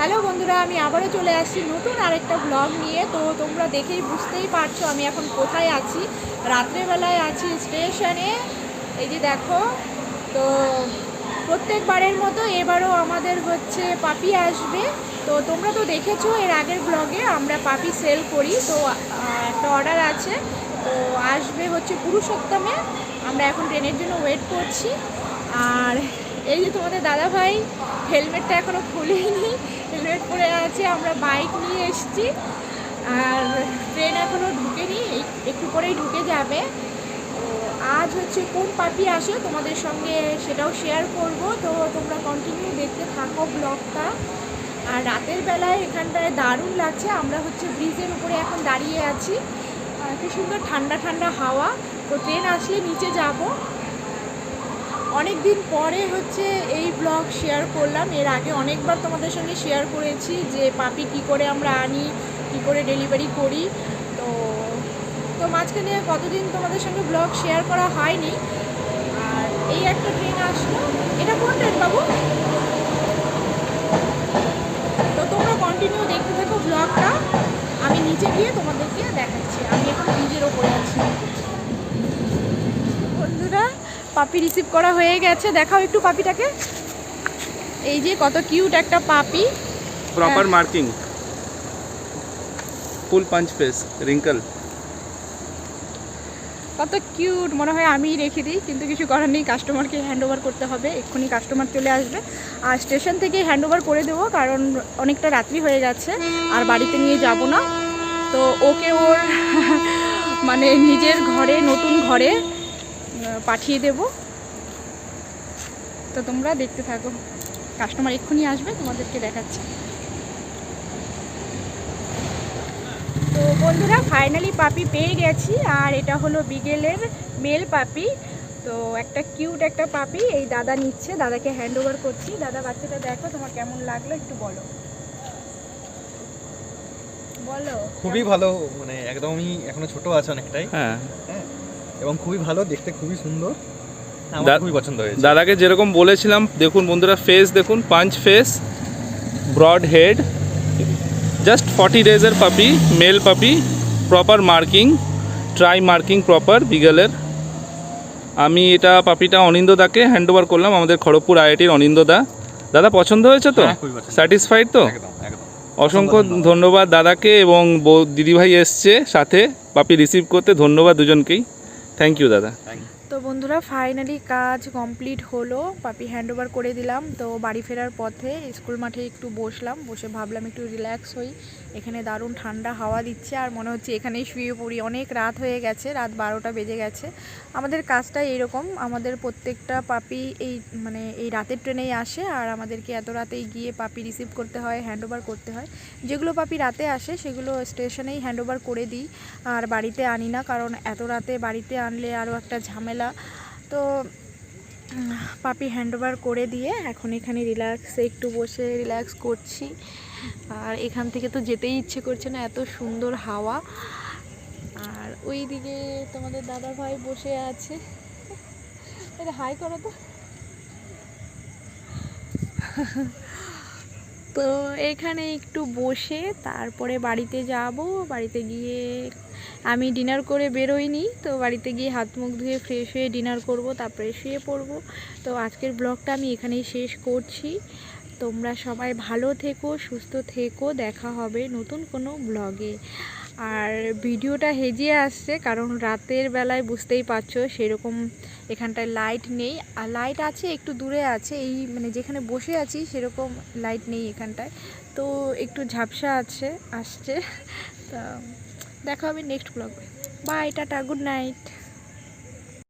Hello বন্ধুরা, আমি আবারও চলে আসছি নতুন আরেকটা ব্লগ নিয়ে। তো তোমরা দেখেই বুঝতেই পারছ আমি এখন কোথায় আছি। রাত্রেবেলায় আছি স্টেশনে। এই যে দেখো, তো প্রত্যেকবারের মতো এবারও আমাদের হচ্ছে পাপি আসবে। তো তোমরা তো দেখেছ এর আগের ব্লগে আমরা পাপি সেল করি। তো একটা অর্ডার আছে। তো আসবে হচ্ছে পুরুষোত্তমে। আমরা এখন ট্রেনের জন্য ওয়েট করছি। আর এই যে তোমাদের দাদা ভাই হেলমেটটা এখনও খুলিনি, হেলমেট পরে আছে, আমরা বাইক নিয়ে এসেছি। আর ট্রেন এখনও ঢুকেনি একটু পরেই ঢুকে যাবে। আজ হচ্ছে কোন পাপি আসে তোমাদের সঙ্গে সেটাও শেয়ার করব। তো তোমরা কন্টিনিউ দেখতে থাকো ব্লগটা আর রাতের বেলায় এখানটায় দারুণ লাগছে, আমরা হচ্ছে ব্রিজের উপরে এখন দাঁড়িয়ে আছি। কি সুন্দর ঠান্ডা ঠান্ডা হাওয়া। তো ট্রেন আসলে নিচে যাব। অনেক দিন পরে হচ্ছে এই ব্লগ শেয়ার করলাম। এর আগে অনেকবার তোমাদের সঙ্গে শেয়ার করেছি যে, পাপি, কি করে আমরা আনি? কি করে ডেলিভারি করি? তো তো মাঝখানে কতদিন তোমাদের সঙ্গে ব্লগ শেয়ার করা হয়নি। আর এই একটা ট্রেন আসলো। এটা কোন ট্রেন বাবু? তো তোমরা কন্টিনিউ দেখতে থাকো ব্লগটা আমি নিচে গিয়ে তোমাদেরকে দেখাচ্ছি। আমি এখন ব্রিজের ওপরে আছি। পাপি রিসিভ করা হয়ে গেছে। দেখাও একটু পাপিটাকে। এই যে কত কিউট একটা puppy. Proper marking full punch face wrinkle কত কিউট মনে হয় আমি রেখে দিই কিন্তু কিছু করার নেই। কাস্টমারকে হ্যান্ড ওভার করতে হবে এক্ষুনি কাস্টমার চলে আসবে। আর স্টেশন থেকে হ্যান্ড ওভার করে দেবো কারণ অনেকটা রাত্রি হয়ে গেছে আর বাড়িতে নিয়ে যাব না। তো ওকে ওর মানে নিজের ঘরে নতুন ঘরে পাঠিয়ে দেব। তো তোমরা দেখতে থাকো। কাস্টমার এক্ষুনি আসবে তোমাদেরকে দেখাচ্ছি। তো বন্ধুরা ফাইনালি পাপি পেয়ে গেছি আর এটা হলো বিগেলের মেল পাপি। তো একটা কিউট একটা পাপি এই দাদা নিচ্ছে দাদাকে হ্যান্ড ওভার করছি। দাদা বাচ্চাটা দেখো তোমার কেমন লাগল একটু বলো। বলো খুবই ভালো মানে একদমই এখনও ছোট আছে অনেকটাই। হ্যাঁ। হ্যাঁ এবং খুবই ভালো দেখতে খুবই সুন্দর। আমার খুবই পছন্দ হয়েছে। দাদাকে যেরকম বলেছিলাম দেখুন বন্ধুরা ফেস দেখুন punch face broad head just forty ডেজের puppy male puppy proper marking try marking proper বিগেলের আমি এটা পাপিটা অনিন্দদাকে হ্যান্ড ওভার করলাম আমাদের খড়গপুর আইআইটির অনিন্দদা দাদা পছন্দ হয়েছে তো। স্যাটিসফাইড তো? অসংখ্য ধন্যবাদ। দাদাকে এবং দিদিভাই এসছে সাথে পাপি রিসিভ করতে ধন্যবাদ দুজনকেই। থ্যাংক ইউ দাদা। তো বন্ধুরা ফাইনালি কাজ কমপ্লিট হলো। পাপি হ্যান্ড ওভার করে দিলাম। তো বাড়ি ফেরার পথে স্কুল মাঠে একটু বসলাম। বসে ভাবলাম একটু রিল্যাক্স হই। এখানে দারুণ ঠান্ডা হাওয়া দিচ্ছে আর মনে হচ্ছে এখানেই শুয়ে পড়ি। অনেক রাত হয়ে গেছে রাত বারোটা বেজে গেছে। আমাদের কাজটা এরকম। আমাদের প্রত্যেকটা পাপি এই মানে এই রাতের ট্রেনেই আসে আর আমাদেরকে এত রাতেই গিয়ে পাপি রিসিভ করতে হয় হ্যান্ড ওভার করতে হয়। যেগুলো পাপি রাতে আসে সেগুলো স্টেশনেই হ্যান্ড ওভার করে দিই। আর বাড়িতে আনি না কারণ এত রাতে বাড়িতে আনলে আরও একটা ঝামেলা। তো পাপি হ্যান্ড ওভার করে দিয়ে এখন এখানে রিল্যাক্সে একটু বসে রিল্যাক্স করছি। আর এখান থেকে তো যেতেই ইচ্ছে করছে না, এত সুন্দর হাওয়া। আর ওই দিকে তোমাদের দাদা ভাই বসে আছে। এটা হাই করো তো। তো এখানে একটু বসে, তারপরে বাড়িতে যাব, বাড়িতে গিয়ে আমি ডিনার করে বেরোইনি, তো বাড়িতে গিয়ে হাত মুখ ধুয়ে ফ্রেশ হয়ে ডিনার করব, তারপরে শুয়ে পড়ব। তো আজকের ব্লগটা আমি এখানেই শেষ করছি। তোমরা সবাই ভালো থেকো, সুস্থ থেকো, দেখা হবে নতুন কোনো ব্লগে। আর ভিডিওটা হেজিয়ে আসছে, কারণ রাতের বেলায় বুঝতেই পারছ সেরকম এখানটায় লাইট নেই। আর লাইট আছে, একটু দূরে আছে, এই মানে যেখানে বসে আছি সেরকম লাইট নেই এখানটায়। তো একটু ঝাপসা আছে, আসছে। তা দেখা হবে নেক্সট ব্লগে বাই টাটা গুড নাইট